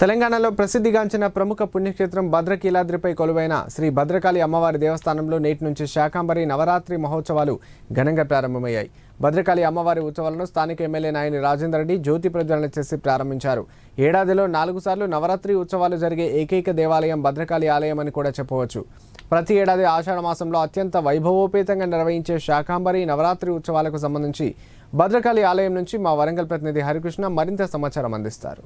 తెలంగాణలో ప్రసిద్ధిగాంచిన ప్రముఖ పుణ్యక్షేత్రం భద్రకీలాద్రిపై కొలువైన శ్రీ భద్రకాళి అమ్మవారి దేవస్థానంలో నేటి నుంచి శాకాంబరి నవరాత్రి మహోత్సవాలు ఘనంగా ప్రారంభమయ్యాయి. భద్రకాళి అమ్మవారి ఉత్సవాలను స్థానిక ఎమ్మెల్యే నాయని రాజేందర్ రెడ్డి జ్యోతి ప్రజ్వలన చేసి ప్రారంభించారు. ఏడాదిలో నాలుగు సార్లు నవరాత్రి ఉత్సవాలు జరిగే ఏకైక దేవాలయం భద్రకాళి ఆలయం అని కూడా చెప్పవచ్చు. ప్రతి ఏడాది ఆషాఢ మాసంలో అత్యంత వైభవోపేతంగా నిర్వహించే శాకాంబరి నవరాత్రి ఉత్సవాలకు సంబంధించి భద్రకాళి ఆలయం నుంచి మా వరంగల్ ప్రతినిధి హరికృష్ణ మరింత సమాచారం అందిస్తారు.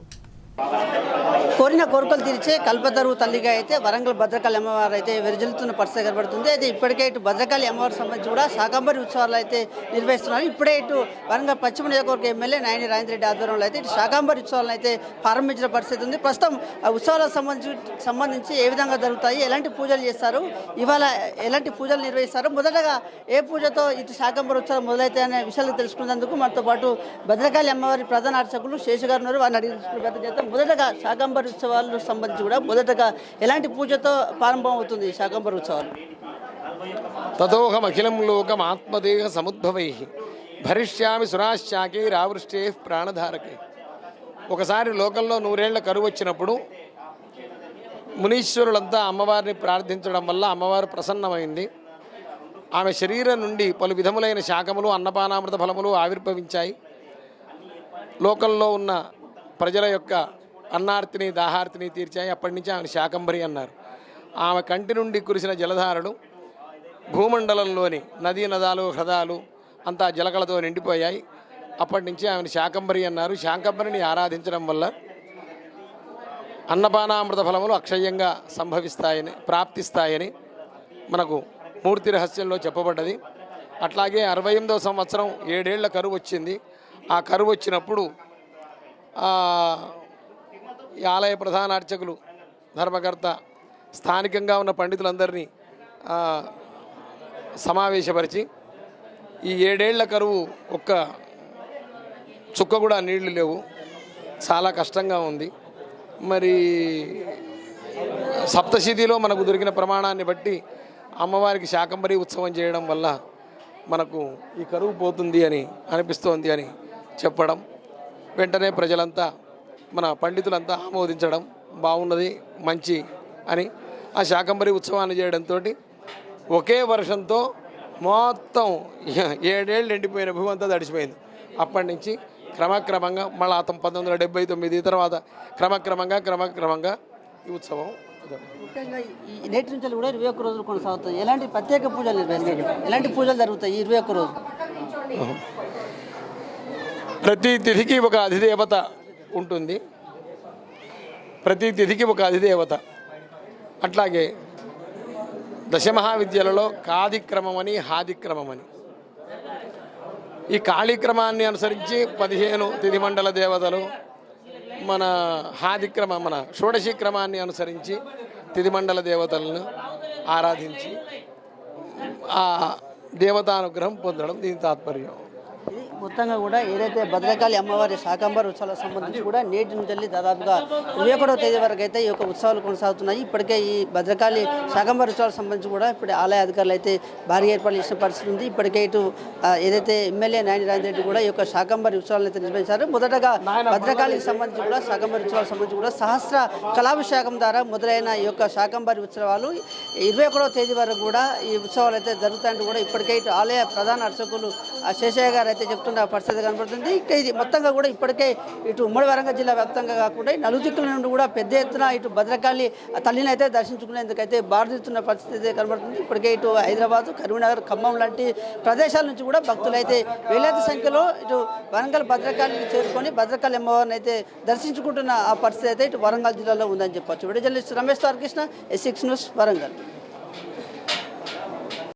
కోరిన కోరికలు తీర్చే కల్పతరు తల్లిగా అయితే వరంగల్ భద్రకాళి అమ్మవారు అయితే విరజిల్లుతున్న పరిస్థితి కనబడుతుంది. అయితే ఇప్పటికే ఇటు భద్రకాళి అమ్మవారి సంబంధించి కూడా శాకంబరి ఉత్సవాలు అయితే నిర్వహిస్తున్నారు. ఇప్పుడే ఇటు వరంగల్ పశ్చిమ నియోజకవర్గ ఎమ్మెల్యే నాయని రాజేంద్ర రెడ్డి ఆధ్వర్యంలో అయితే ఇటు శాకంబరి ఉత్సవాలను అయితే ప్రారంభించిన పరిస్థితి ఉంది. ప్రస్తుతం ఆ ఉత్సవాలకు సంబంధించి సంబంధించి ఏ విధంగా జరుగుతాయి ఎలాంటి పూజలు చేస్తారు ఇవాళ ఎలాంటి పూజలు నిర్వహిస్తారు మొదటగా ఏ పూజతో ఇటు శాకంబరి ఉత్సవం మొదలైతే అనే విషయాలు తెలుసుకునేందుకు మనతో పాటు భద్రకాళి అమ్మవారి ప్రధాన అర్చకులు శేషు గారు ఉన్నారు. వారిని అడిగి తెలుసుకునే మొదటగా శాకంబరి ఉత్సవాలకు సంబంధించి కూడా మొదటగా ఎలాంటి పూజతో ప్రారంభం అవుతుంది ఈ ఉత్సవాలు ఉత్సవాలు అఖిలం లోకం ఆత్మదేహ సముద్భవై. భరిష్యామి సురాశ్చాకైరావృష్టే ప్రాణధారకే. ఒకసారి లోకంలో నూరేళ్ళ కరువు వచ్చినప్పుడు మునీశ్వరులంతా అమ్మవారిని ప్రార్థించడం వల్ల అమ్మవారు ప్రసన్నమైంది. ఆమె శరీరం నుండి పలు విధములైన శాఖములు అన్నపానామృత ఫలములు ఆవిర్భవించాయి. లోకంలో ఉన్న ప్రజల యొక్క అన్నార్తిని దాహార్తిని తీర్చాయి. అప్పటి నుంచి ఆమెను శాకంబరి అన్నారు. ఆమె కంటి నుండి కురిసిన జలధారలు భూమండలంలోని నదీ నదాలు హ్రదాలు అంతా జలకలతో నిండిపోయాయి. అప్పటి నుంచి ఆమెను శాకంబరి అన్నారు. శాకంబరిని ఆరాధించడం వల్ల అన్నపానామృత ఫలములు అక్షయంగా సంభవిస్తాయని ప్రాప్తిస్తాయని మనకు మూర్తి రహస్యంలో చెప్పబడ్డది. అట్లాగే అరవై ఎనిమిదవ సంవత్సరం ఏడేళ్ళ కరువు వచ్చింది. ఆ కరువు వచ్చినప్పుడు ఈ ఆలయ ప్రధాన అర్చకులు ధర్మకర్త స్థానికంగా ఉన్న పండితులందరినీ సమావేశపరిచి ఈ ఏడేళ్ళ కరువు ఒక్క చుక్క కూడా నీళ్ళు లేవు. చాలా కష్టంగా ఉంది. మరి సప్తశిధిలో మనకు దొరికిన ప్రమాణాన్ని బట్టి అమ్మవారికి శాకంబరి ఉత్సవం చేయడం వల్ల మనకు ఈ కరువు పోతుంది అని అనిపిస్తోంది అని చెప్పడం వెంటనే ప్రజలంతా మన పండితులంతా ఆమోదించడం బాగున్నది మంచి అని ఆ శాకంబరి ఉత్సవాన్ని చేయడంతో ఒకే వర్షంతో మొత్తం ఏడేళ్ళు ఎండిపోయిన భూమి అంతా తడిసిపోయింది. అప్పటి నుంచి క్రమక్రమంగా మళ్ళీ అతను పంతొమ్మిది వందల డెబ్బై తొమ్మిది తర్వాత క్రమక్రమంగా క్రమక్రమంగా ఈ ఉత్సవం. ముఖ్యంగా ఈ నేటి నుంచి కూడా ఇరవై ఒక్క రోజులు కొనసాగుతాయి. ఎలాంటి ప్రత్యేక పూజలు నిర్వహిస్తారు ఎలాంటి పూజలు జరుగుతాయి ఇరవై ఒక్క రోజు? ప్రతి తిథికి ఒక అధిదేవత ఉంటుంది. ప్రతి తిథికి ఒక అధిదేవత. అట్లాగే దశమహావిద్యలలో కాదిక్రమం అని హాదిక్రమం అని ఈ కాళీక్రమాన్ని అనుసరించి పదిహేను తిథి మండల దేవతలు మన హాదిక్రమ మన షోడశి క్రమాన్ని అనుసరించి తిథిమండల దేవతలను ఆరాధించి ఆ దేవతానుగ్రహం పొందడం దీని తాత్పర్యం. ఇది మొత్తంగా కూడా ఏదైతే భద్రకాళి అమ్మవారి శాకంబర్ ఉత్సవాలకు సంబంధించి కూడా నేటి నుంచి వెళ్ళి దాదాపుగా ఇరవై ఒకటో తేదీ వరకు అయితే ఈ యొక్క ఉత్సవాలు కొనసాగుతున్నాయి. ఇప్పటికే ఈ భద్రకాళి శాకంబర్ ఉత్సవాలకు సంబంధించి కూడా ఇప్పుడు ఆలయ అధికారులు అయితే భారీ ఏర్పాట్లు చేసిన పరిస్థితి ఉంది. ఇప్పటికే ఇటు ఏదైతే ఎమ్మెల్యే నాయని రాజేంద్ర రెడ్డి కూడా ఈ యొక్క శాకంబరి ఉత్సవాలను అయితే నిర్వహించారు. మొదటగా భద్రకాళికి సంబంధించి కూడా శాకంబరి ఉత్సవాలకు సంబంధించి కూడా సహస్ర కళాభిషేకం ద్వారా మొదలైన ఈ యొక్క శాకంబరి ఉత్సవాలు ఇరవై ఒకటో తేదీ వరకు కూడా ఈ ఉత్సవాలు అయితే జరుగుతాయంటూ కూడా ఇప్పటికే ఇటు ఆలయ ప్రధాన అర్చకులు ఆ శేషయ్య గారు అయితే చెప్తున్న పరిస్థితి కనబడుతుంది. ఇక ఇది మొత్తంగా కూడా ఇప్పటికే ఇటు ఉమ్మడి వరంగల్ జిల్లా వ్యాప్తంగా కాకుండా ఈ నలుదిక్కుల నుండి కూడా పెద్ద ఎత్తున ఇటు భద్రకాళి ఆ తల్లిని అయితే దర్శించుకునేందుకైతే భారతిస్తున్న పరిస్థితి అయితే కనబడుతుంది. ఇప్పటికే ఇటు హైదరాబాద్ కరీంనగర్ ఖమ్మం లాంటి ప్రదేశాల నుంచి కూడా భక్తులు అయితే వేలాది సంఖ్యలో ఇటు వరంగల్ భద్రకాళిని చేరుకొని భద్రకాళి అమ్మవారిని అయితే దర్శించుకుంటున్న ఆ పరిస్థితి అయితే ఇటు వరంగల్ జిల్లాలో ఉందని చెప్పొచ్చు. విడుదల Ramesh Tarakrishna S six news Warangal.